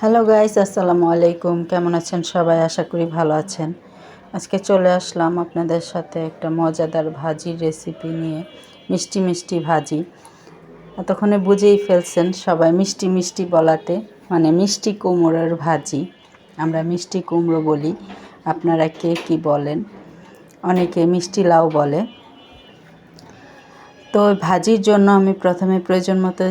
Hello guys আসসালামু আলাইকুম। কেমন আছেন সবাই? আশা করি ভালো আছেন। আজকে চলে আসলাম আপনাদের সাথে একটা মজাদার ভাজির রেসিপি নিয়ে, মিষ্টি মিষ্টি ভাজি। এতক্ষণে বুঝেই ফেলছেন সবাই মিষ্টি মিষ্টি বলাতে মানে মিষ্টি কুমড়োর ভাজি। আমরা মিষ্টি কুমড়ো বলি। আপনারা কে কি বলেন? অনেকে মিষ্টি লাউ বলে। তো ভাজির জন্য আমি প্রথমে প্রয়োজন মতো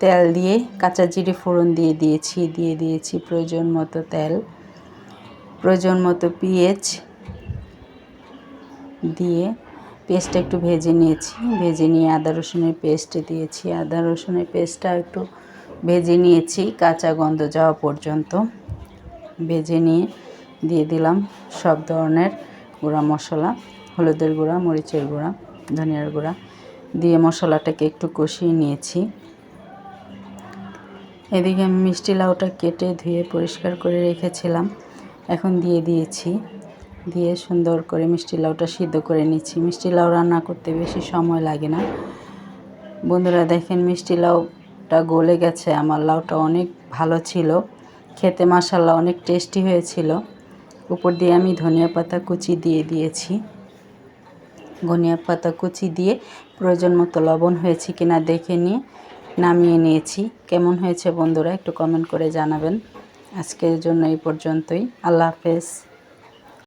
তেল দিয়ে, কাঁচা জিরে ফোড়ন দিয়ে দিয়েছি দিয়ে দিয়েছি প্রয়োজন মতো তেল, প্রয়োজন মতো পেঁয়াজ দিয়ে পেস্টটা একটু ভেজে নিয়েছি। ভেজে নিয়ে আদা রসুনের পেস্ট দিয়েছি। আদা রসুনের পেস্টটা একটু ভেজে নিয়েছি, কাঁচা গন্ধ যাওয়া পর্যন্ত। ভেজে নিয়ে দিয়ে দিলাম সব ধরনের গুঁড়া মশলা, হলুদের গুঁড়া, মরিচের গুঁড়া, ধনিয়ার গুঁড়া। দিয়ে মশলাটাকে একটু কষিয়ে নিয়েছি। এদিকে আমি মিষ্টি লাউটা কেটে ধুয়ে পরিষ্কার করে রেখেছিলাম। এখন দিয়ে দিয়েছি। দিয়ে সুন্দর করে মিষ্টি লাউটা সিদ্ধ করে নিচ্ছি। মিষ্টি লাউ রান্না করতে বেশি সময় লাগে না। বন্ধুরা, দেখেন মিষ্টি লাউটা গলে গেছে। আমার লাউটা অনেক ভালো ছিল। খেতে মাসাল্লা অনেক টেস্টি হয়েছিল। উপর দিয়ে আমি ধনিয়া পাতা কুচি দিয়ে দিয়েছি। ধনিয়া পাতা কুচি দিয়ে প্রয়োজন মতো লবণ হয়েছে কিনা দেখে নিয়ে নামিয়ে নিয়েছি। কেমন হয়েছে বন্ধুরা একটু কমেন্ট করে জানাবেন। আজকের জন্য এই পর্যন্তই। আল্লাহ হাফেজ।